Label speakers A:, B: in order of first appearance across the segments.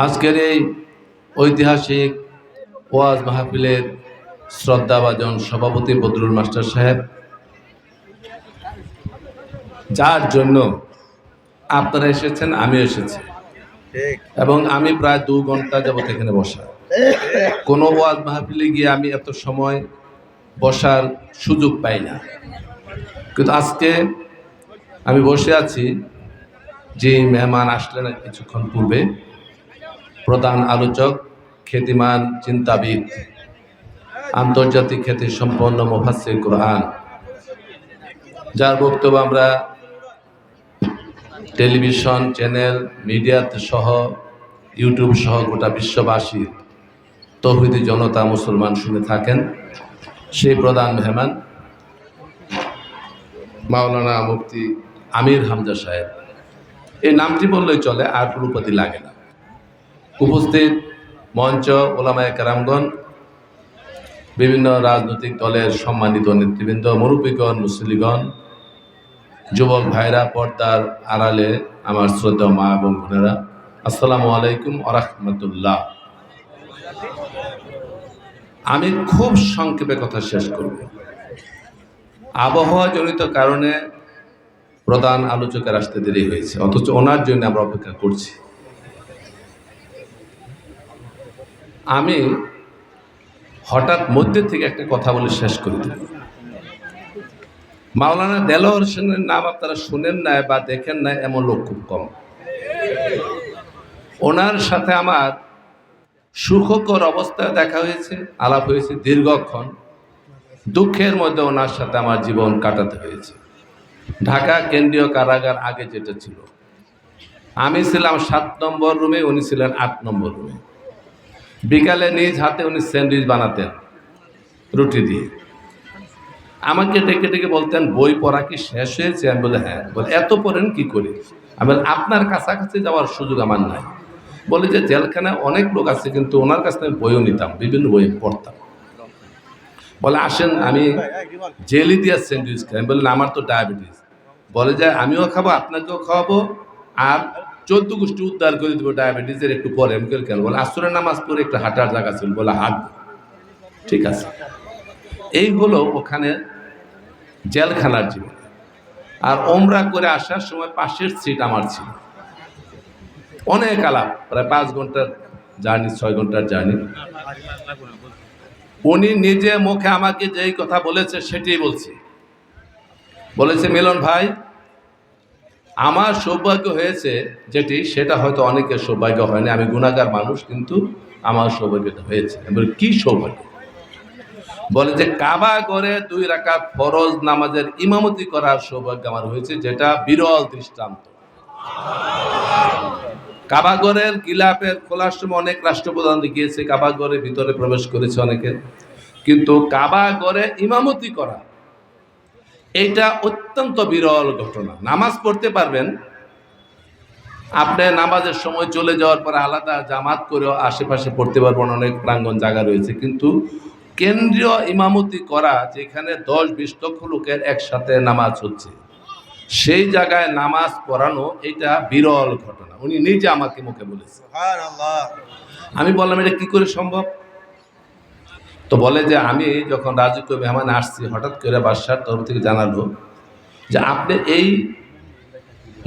A: আজকের এই ঐতিহাসিক ওয়াজ মাহফিলের শ্রদ্ধাভাজন সভাপতি বদরুল মাস্টার সাহেব যার জন্য আপনারা এসেছেন আমি এসেছি। এবং আমি প্রায় দু ঘণ্টা যাবত এখানে বসা। কোনো ওয়াজ মাহফিলে গিয়ে আমি এত সময় বসার সুযোগ পাই না। কিন্তু আজকে আমি বসে আছি যে মেহমান আসলেন কিছুক্ষণ পূর্বে প্রধান আলোচক, খ্যাতিমান, চিন্তাবিদ, আন্তর্জাতিক খ্যাতি সম্পন্ন মুফাসসির কোরআন। যার বক্তব্য আমরা টেলিভিশন, চ্যানেল মিডিয়াতে সহ, ইউটিউব সহ গোটা বিশ্ববাসী, তৌহিদি জনতা মুসলমান শুনে থাকেন। সেই প্রধান মেহমান মাওলানা মুফতি আমির হামজা সাহেব। এই নামটি বললেই চলে, আর কোনো উপাধি লাগে না। উপস্থিত মঞ্চ ওলামায় কারামগণ, বিভিন্ন রাজনৈতিক দলের সম্মানিত নেতৃবৃন্দ, মুরব্বীগণ মুসলিগণ যুবক ভাইরা, পর্দার আড়ালে আমার শ্রদ্ধা মা এবং বোনেরা, আসসালামু আলাইকুম আরহামতুল্লাহ আমি খুব সংক্ষেপে কথা শেষ করব। আবহাওয়া জনিত কারণে প্রধান আলোচকের আসতে দেরি হয়েছে, অথচ ওনার জন্য আমরা অপেক্ষা করছি। আমি হঠাৎ মধ্যে থেকে একটা কথা বলে শেষ করে দিই মাওলানা দেলোয়ার হোসেনের নাম আপনারা শুনেন নাই বা দেখেন নাই, এমন লোক খুব কম। ওনার সাথে আমার সুখকর অবস্থায় দেখা হয়েছে, আলাপ হয়েছে দীর্ঘক্ষণ। দুঃখের মধ্যে ওনার সাথে আমার জীবন কাটাতে হয়েছে। ঢাকা কেন্দ্রীয় কারাগার আগে যেটা ছিল। আমি ছিলাম সাত নম্বর রুমে উনি ছিলেন আট নম্বর রুমে বিকালে নিজ হাতে উনি স্যান্ডউইচ বানাতেন, রুটি দিয়ে। আমাকে ডেকে ডেকে বলতেন, বই পড়া কি শেষ হয়েছে? আমি বলে হ্যাঁ। বলে, এত পড়েন কি করে? আমি আপনার কাছাকাছি যাওয়ার সুযোগ আমার নাই। বলে যে, জেলখানায় অনেক লোক আছে, কিন্তু ওনার কাছ আমি বইও নিতাম, বিভিন্ন বই পড়তাম। বলে, আসেন, আমি জেলি দিয়া স্যান্ডউইচ খাই। আমি বললাম, আমার তো ডায়াবেটিস। বলে যে, আমিও খাব, আপনাকেও খাওয়াবো, আর চোদ্দ গোষ্ঠী উদ্ধার করে দেবো ডায়াবেটিসের একটু পরে। আমি কেন বলে। আসরের নামাজ পড়ে একটু হাঁটার জায়গা ছিল বলে হাঁটবো। ঠিক আছে। এই হলো ওখানে জেলখানার জীবন। আর ওমরা করে আসার সময় পাশের সিট আমার ছিল। অনেক আলাপ। প্রায় পাঁচ ঘণ্টার জার্নি, ছয় ঘণ্টার জার্নি। উনি নিজে মুখে আমাকে যেই কথা বলেছে সেটাই বলছি। বলেছে, মিলন ভাই আমার সৌভাগ্য হয়েছে যেটি সেটা হয়তো অনেকের সৌভাগ্য হয়নি আমি গুণাগার মানুষ কিন্তু আমার সৌভাগ্যটা হয়েছে। বলি, কি সৌভাগ্য? বলে যে কাবা করে দুই রাকাত ফরজ নামাজের ইমামতি করার সৌভাগ্য আমার হয়েছে যেটা বিরল দৃষ্টান্ত। কাবাগরের গিলাপের খোলার সময় অনেক রাষ্ট্রপ্রধান গিয়েছে কাবাগরের ভিতরে প্রবেশ করেছে অনেকে। কিন্তু কাবাগরে ইমামতি করা এটা অত্যন্ত বিরল ঘটনা। নামাজ পড়তে পারবেন আপনি নামাজের সময় চলে যাওয়ার পরে আলাদা জামাত করে আশেপাশে পড়তে পারবেন অনেক প্রাঙ্গন জায়গা রয়েছে। কিন্তু কেন্দ্রীয় ইমামতি করা যেখানে দশ বিশ লক্ষ লোকের একসাথে নামাজ হচ্ছে সেই জায়গায় নামাজ পড়ানো এটা বিরল ঘটনা। উনি নিজে আমাকে মুখে বলেছে আমি বললাম এটা কি করে সম্ভব? তো বলে যে আমি যখন রাজকীয় মেহমান আসছি, হঠাৎ করে বাদশার তরফ থেকে জানালো যে আপনি এই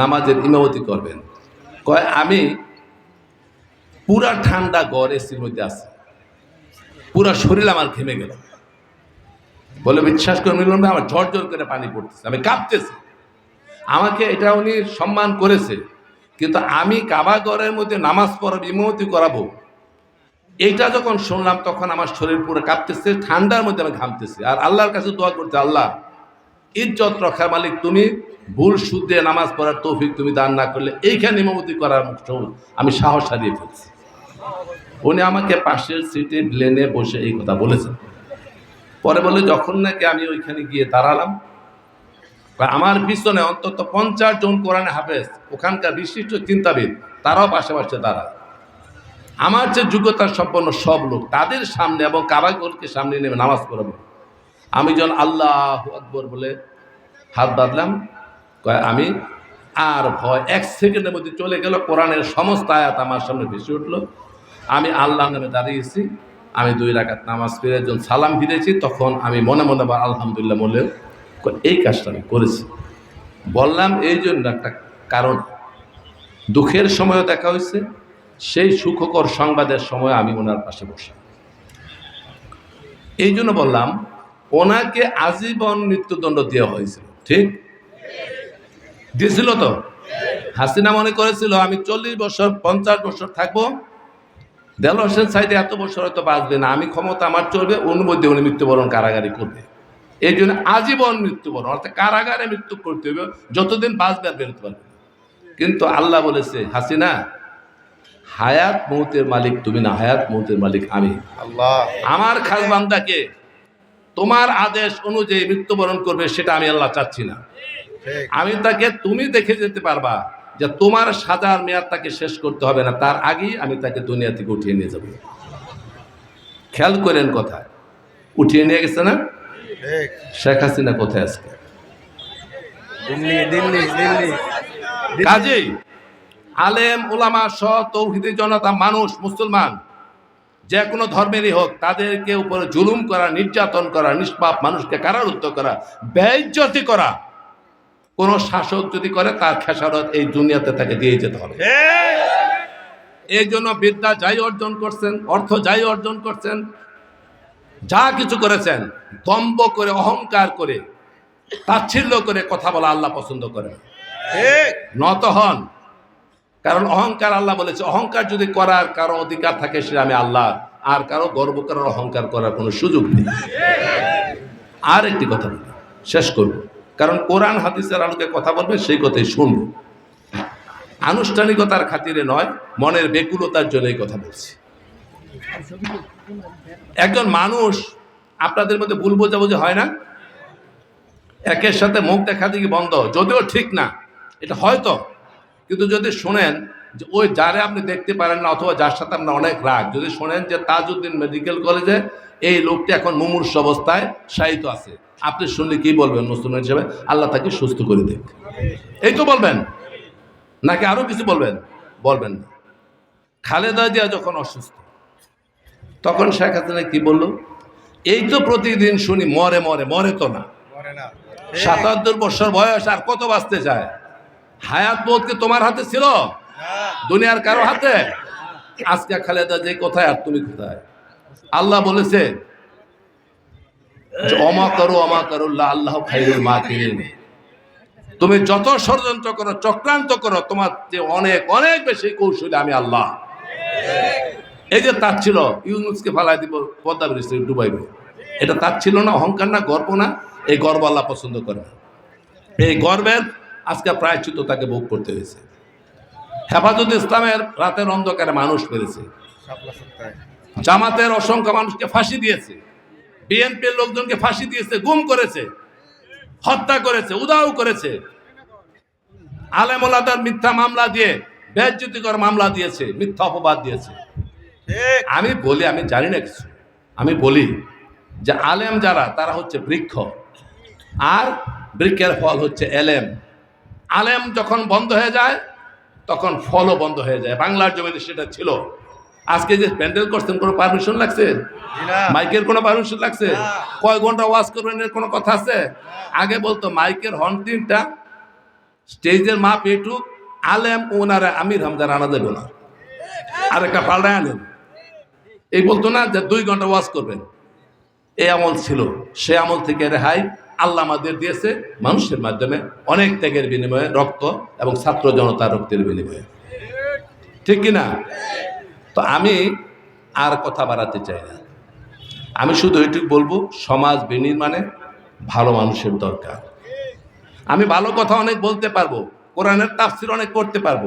A: নামাজের ইমামতি করবেন। কয়, আমি পুরা ঠান্ডা গড় এসির মধ্যে আছে। পুরা শরীর আমার ঘেমে গেল। বলে, বিশ্বাস করে মিলন আমার ঝড় করে পানি পড়তেছে, আমি কাঁপতেছি। আমাকে এটা উনি সম্মান করেছে, কিন্তু আমি কাবাগরের মধ্যে নামাজ পড়াবো ইমামতি করাবো এইটা যখন শুনলাম, তখন আমার শরীর পুরো কাঁপতেছে, ঠান্ডার মধ্যে আমি ঘামতেছি। আর আল্লাহর কাছে দোয়া করতে আল্লাহ, ইজ্জত রক্ষার মালিক তুমি, ভুল শুদ্ধে নামাজ পড়ার তৌফিক তুমি দান না করলে এইখানে ইমামতি করার আমি সাহস হারিয়ে ফেলছি। উনি আমাকে পাশের সিটে প্লেনে বসে এই কথা বলেছেন। পরে বলে যখন নাকি আমি ওইখানে গিয়ে দাঁড়ালাম আমার পিছনে অন্তত পঞ্চাশ জন কোরআনে হাফেজ, ওখানকার বিশিষ্ট চিন্তাবিদ, তারাও পাশে পাশে দাঁড়ায়। আমার যে যোগ্যতা সম্পন্ন সব লোক, তাদের সামনে এবং কাবাগরকে সামনে নেমে নামাজ পড়াবো আমি যখন আল্লাহ আকবর বলে হাত বাঁধলাম, কয়, আমি আর ভয়, এক সেকেন্ডের মধ্যে চলে গেল, কোরআনের সমস্ত আয়াত আমার সামনে ভেসে উঠল। আমি আল্লাহ নামে দাঁড়িয়েছি, আমি দুই রাকাত নামাজ ফিরে যখন সালাম ফিরেছি, তখন আমি মনে মনে বা আলহামদুলিল্লাহ বললেন এই কাজটা আমি করেছি। বললাম, এই জন্য একটা কারণ, দুঃখের সময়ও দেখা হয়েছে সেই সুখকর সংবাদের সময় আমি ওনার পাশে বসে। এই জন্য বললাম, ওনাকে আজীবন মৃত্যুদণ্ড দেওয়া হয়েছিল। ঠিক? দিয়েছিল তো? হাসিনা মনে করেছিল, আমি চল্লিশ বছর, পঞ্চাশ বছর থাকব। দেল সাইদে এত বছর হয়তো বাঁচবে না, আমি ক্ষমতা আমার চলবে মধ্যে উনি মৃত্যুবরণ কারাগারি করবে। এই জন্য আজীবন মৃত্যুবরণ, অর্থাৎ কারাগারে মৃত্যু করতে হবে, যতদিন বাঁচবে আর বেরোতে পারবে কিন্তু আল্লাহ বলেছে, হাসিনা হায়াত মৌতের মালিক তুমি না হায়াত মৌতের মালিক আমি।
B: আল্লাহ।
A: আমার খাস বান্দাকে তোমার আদেশ অনুযায়ী মৃত্যুবরণ করবে সেটা আমি আল্লাহ চাচ্ছি না। আমি তাকে তুমি দেখে যেতে পারবা যে তোমার সাজার মেয়াদ তাকে শেষ করতে হবে না তার আগেই আমি তাকে দুনিয়া থেকে উঠিয়ে নিয়ে যাব। খেয়াল করেন কথা উঠিয়ে নিয়ে গেছে না? শেখ হাসিনা কোথায় আজকে?
B: দিল্লি দিল্লি দিল্লি।
A: কাজেই। আলেম ওলামা সহ তৌহিদি জনতা মানুষ মুসলমান যে কোনো ধর্মেরই হোক তাদেরকে উপরে জুলুম করা নির্যাতন করা নিষ্পাপ মানুষকে কারারুদ্ধ করা ব্যয়জ্যতি করা কোনো শাসক যদি করে তার খেসারত এই দুনিয়াতে তাকে দিয়ে যেতে হবে। এই জন্য বিদ্যা যাই অর্জন করছেন অর্থ যাই অর্জন করছেন যা কিছু করেছেন দম্ব করে অহংকার করে তাচ্ছিল্য করে কথা বলা আল্লাহ পছন্দ করেন।
B: ঠিক।
A: নত হন। কারণ অহংকার আল্লাহ বলেছে, অহংকার যদি করার কারও অধিকার থাকে সে আমি আল্লাহ, আর কারও গর্ব করার, অহংকার করার কোনো সুযোগ নেই। আর একটি কথা শেষ করব। কারণ কোরআন, হাদিসের আলোকে কথা বলবে, সেই কথাই শুনব। আনুষ্ঠানিকতার খাতিরে নয়, মনের বেকুলতার জন্য এই কথা বলছি। একজন মানুষ, আপনাদের মধ্যে ভুল বোঝাবুঝি হয় না? একের সাথে মুখ দেখা দেখি বন্ধ, যদিও ঠিক না, এটা হয়তো কিন্তু যদি শোনেন যে ওই যারে আপনি দেখতে পারেন না অথবা যার সাথে আপনার অনেক রাগ যদি শোনেন যে তাজউদ্দিন মেডিকেল কলেজে এই লোকটি এখন মুমূর্ষ অবস্থায় শায়িত আছে আপনি শুনলে কি বলবেন মুসলমান হিসেবে? আল্লাহ তাকে সুস্থ করে দেখ এই তো বলবেন? নাকি আরও কিছু বলবেন? বলবেন না। খালেদা জিয়া যখন অসুস্থ তখন শেখ হাসিনা কি বলল? এই তো প্রতিদিন শুনি মরে মরে মরে তো না।
B: মরে না।
A: সাতাত্তর বছর বয়স আর কত বাঁচতে চায়? হায়াত কি তোমার হাতে ছিল? দুনিয়ার কারও হাতে? আজকে খালেদা যে কোথায় আর তুমি কোথায়? আল্লাহ বলেছে অমা করো, অমা করুল্লাহ আল্লাহ খাইরুল মা তুমি যত ষড়যন্ত্র করো, চক্রান্ত করো, তোমার অনেক অনেক বেশি কৌশলী আমি আল্লাহ। এই যে তার ছিল, ইউনুসকে ফালাই দিব, পদ্মা ব্রিজ ডুবাইবে এটা তার ছিল না, অহংকার না, গর্ব না, এই গর্ব আল্লাহ পছন্দ করে এই গর্বের আজকে প্রায়শ্চিত তাকে ভোগ করতে হয়েছে। হেফাজত ইসলামের রাতের অন্ধকারে মানুষ পেরেছে জামাতের অসংখ্য মানুষকে ফাঁসি দিয়েছে। বিএনপির লোকজনকে ফাঁসি দিয়েছে গুম করেছে হত্যা করেছে উদাও করেছে। আলেমোলাদার মিথ্যা মামলা দিয়ে বেজ্জতিকর মামলা দিয়েছে মিথ্যা অপবাদ দিয়েছে। আমি বলি আমি জানি না কিছু। আমি বলি যে আলেম যারা তারা হচ্ছে বৃক্ষ। আর বৃক্ষের ফল হচ্ছে এলেম। আলেম যখন বন্ধ হয়ে যায় তখন ফলও বন্ধ হয়ে যায়। বাংলার জমিতে সেটা ছিল। আজকে যে প্যান্ডেল করছেন কোনো পারমিশন লাগছে?
B: না।
A: মাইকের কোনো পারমিশন লাগছে। কয় ঘণ্টা ওয়াজ করবেন এর কোনো কথা আছে? আগে বলতো মাইকের হর্ন তিনটা স্টেজের মাপ এটুক আলেম ওনারা আমির হামদা রানা দেবে না আর একটা পাল্টায় আনেন। এই বলতো না যে দুই ঘণ্টা ওয়াজ করবেন। এই আমল ছিল। সে আমল থেকে রেহাই আল্লাহ আমাদের দিয়েছে মানুষের মাধ্যমে অনেক ত্যাগের বিনিময়ে রক্ত এবং ছাত্র জনতার রক্তের বিনিময়ে। ঠিক কিনা তো আমি আর কথা বাড়াতে চাই না। আমি শুধু এটুকু বলব, সমাজ বিনির্মাণে ভালো মানুষের দরকার। আমি ভালো কথা অনেক বলতে পারব, কোরআনের তাফসির অনেক করতে পারব,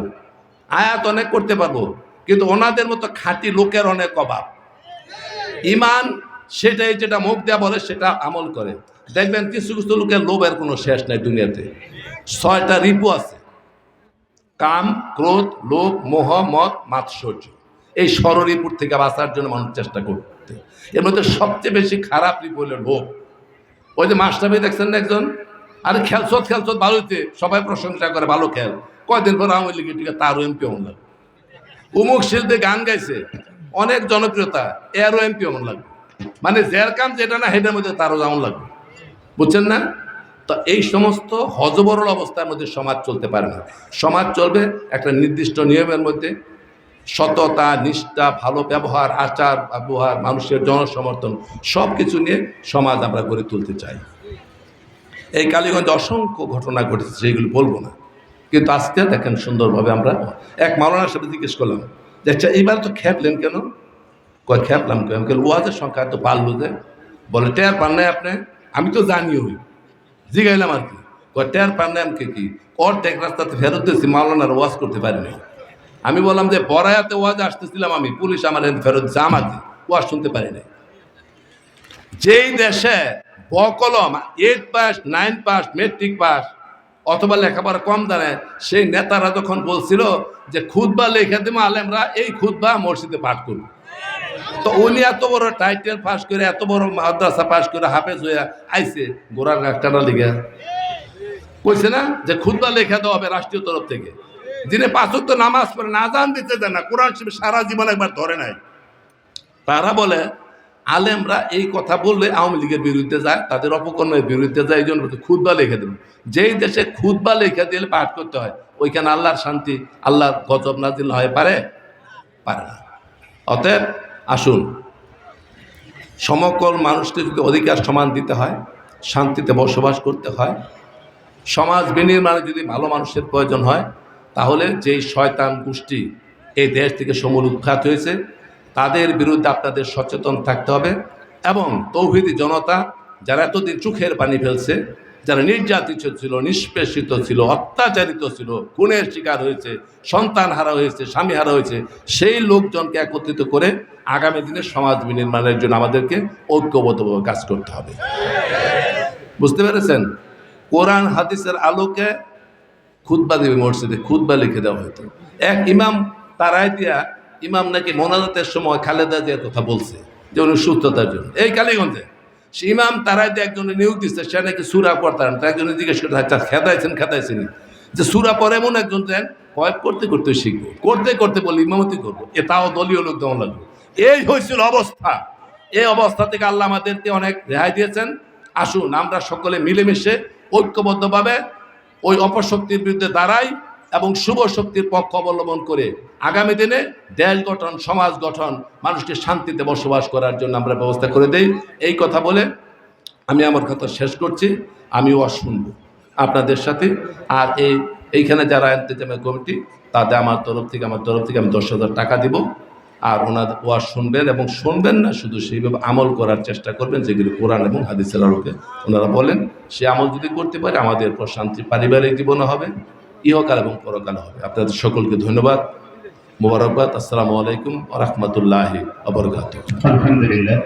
A: আয়াত অনেক করতে পারব, কিন্তু ওনাদের মতো খাঁটি লোকের অনেক অভাব। ইমান সেটাই যেটা মুখ দেয়া বলে সেটা আমল করে। দেখবেন কিছু কিছু লোকের লোভের কোনো শেষ নাই দুনিয়াতে। ছয়টা রিপু আছে। কাম, ক্রোধ, লোভ, মোহ মত মাৎসর্য এই ষড়রিপুর থেকে বাঁচার জন্য মানুষ চেষ্টা করতে। এর মধ্যে সবচেয়ে বেশি খারাপ রিপু হলো লোভ। ওই যে মাস্টারবি দেখছেন না একজন? আরে খেলছত খেলছত ভালো হইতে সবাই প্রশংসা করে, ভালো খেল। কয়দিন পর আওয়ামী লীগের টিকা তারও এমপি অমন লাগবে। উমুক শিল্পে গান গাইছে। অনেক জনপ্রিয়তা, এরও এমপি অমন লাগবে। মানে যার কাম যেটা না, সেটার মধ্যে তারও যেমন লাগবে। বুঝছেন না? তো এই সমস্ত হজবরল অবস্থার মধ্যে সমাজ চলতে পারে না। সমাজ চলবে একটা নির্দিষ্ট নিয়মের মধ্যে। সততা, নিষ্ঠা, ভালো ব্যবহার, আচার, ব্যবহার, মানুষের জনসমর্থন সব কিছু নিয়ে সমাজ আমরা গড়ে তুলতে চাই। এই কালীগঞ্জে অসংখ্য ঘটনা ঘটেছে সেইগুলো বলব না। কিন্তু আজকে দেখেন সুন্দরভাবে আমরা, এক মাওলানার সাথে জিজ্ঞেস করলাম যে আচ্ছা এইবার তো খেপলেন কেন? কয়, খেপলাম কেন? ওয়াজের সংখ্যা তো বাড়লো যে? বলে, টের পান নাই আপনি? আমি তো জানি ওই জিগাইলাম আর কি। টের পান নাই আমাকে কি? অর্ধেক রাস্তাতে ফেরত দিয়েছি, মাওলানার ওয়াজ করতে পারিনি আমি বললাম যে, বরায়াতে ওয়াজ আসতেছিলাম আমি, পুলিশ আমার ফেরত দিচ্ছে আমাকে ওয়াজ শুনতে পারি নাই। যেই দেশে বকলম eight pass nine pass matric pass অথবা লেখাপড়া কম জানে, সেই নেতারা যখন বলছিল যে খুদবা লেখা দেবো আলেমরা, এই খুদবা মসজিদে পাঠ করব। তো উনি এত বড় টাইটেল পাস করে, এত বড় মাদ্রাসা পাস করে হাফেজ হয়ে আইছে গোড়ার গাছটানা লিখে কইছে না যে খুদবা লেখা দেওয়া হবে রাষ্ট্রীয় তরফ থেকে। যিনি পাঁচক তো নামাজ পড়ে, না জান দিতে দেন না, কোরআন শরীফ সারা জীবন একবার ধরে নাই। তারা বলে, আলেমরা এই কথা বললে আওয়ামী লীগের বিরুদ্ধে যায়, তাদের অপকর্মের বিরুদ্ধে যায়, এই জন্য খুদবা লিখে দেবেন। যেই দেশে খুদবা লিখে দিলে পাঠ করতে হয়, ওইখানে আল্লাহর শান্তি, আল্লাহর গজব নাজিল হয় পারে? পারে না। অতএব আসুন। সমকল মানুষকে যদি অধিকার সমান দিতে হয়, শান্তিতে বসবাস করতে হয়। সমাজ বিনির্মাণে যদি ভালো মানুষের প্রয়োজন হয়, তাহলে যেই শয়তান গোষ্ঠী এই দেশ থেকে সমূল উৎখাত হয়েছে, তাদের বিরুদ্ধে আপনাদের সচেতন থাকতে হবে এবং তৌহিদি জনতা যারা এতদিন চোখের পানি ফেলছে, যারা নির্যাতিত ছিল, নিষ্পেষিত ছিল, অত্যাচারিত ছিল, খুনের শিকার হয়েছে সন্তান হারা হয়েছে স্বামী হারা হয়েছে, সেই লোকজনকে একত্রিত করে আগামী দিনে সমাজ বিনির্মাণের জন্য আমাদেরকে ঐক্যবদ্ধভাবে কাজ করতে হবে। বুঝতে পেরেছেন? কোরআন, হাদিসের আলোকে খুতবা দেবে মসজিদে, খুতবা লিখে দেওয়া হতো। এক ইমাম তারাই দিয়া ইমাম নাকি মোনাজাতের সময় খালেদা জিয়ার কথা বলছে, যে উনি সুস্থতার জন্য। এই কালীগঞ্জে, সে ইমাম তারাই দিয়ে একজনে নিয়োগ দিচ্ছে সে নাকি সুরা পড়তাম তার একজনে জিজ্ঞেস করতে আচ্ছা খেদাইছেন খেদাইছেন যে সুরা পরে এমন একজন দেন, কয়েক করতে করতে শিখব। করতে করতে বলি, ইমামতি করব। এ তাও দলীয় লোক যেমন লাগবে। এই হয়েছিল অবস্থা। এই অবস্থা থেকে আল্লাহ আমাদেরকে অনেক রেহাই দিয়েছেন। আসুন, আমরা সকলে মিলেমিশে ঐক্যবদ্ধভাবে ওই অপশক্তির বিরুদ্ধে দাঁড়াই এবং শুভ শক্তির পক্ষ অবলম্বন করে আগামী দিনে দেশ গঠন, সমাজ গঠন, মানুষকে শান্তিতে বসবাস করার জন্য আমরা ব্যবস্থা করে দেই। এই কথা বলে আমি আমার কথা শেষ করছি। আমিও শুনব আপনাদের সাথে। আর এই এইখানে যারা ইন্তেজামের কমিটি, তাদের আমার তরফ থেকে আমার তরফ থেকে আমি দশ হাজার টাকা দিব। আর ওনার ওয়াজ শুনবেন এবং শুনবেন না, শুধু সেইভাবে আমল করার চেষ্টা করবেন যেগুলি কোরআন এবং হাদিসের আলোকে ওনারা বলেন। সে আমল যদি করতে পারে, আমাদের প্রশান্তি পারিবারিক জীবনও হবে, ইহকাল এবং পরকাল হবে। আপনাদের সকলকে ধন্যবাদ, মোবারকবাদ, আসসালামু আলাইকুম রহমতুল্লাহ আবরকাত
C: আলহামদুলিল্লাহ।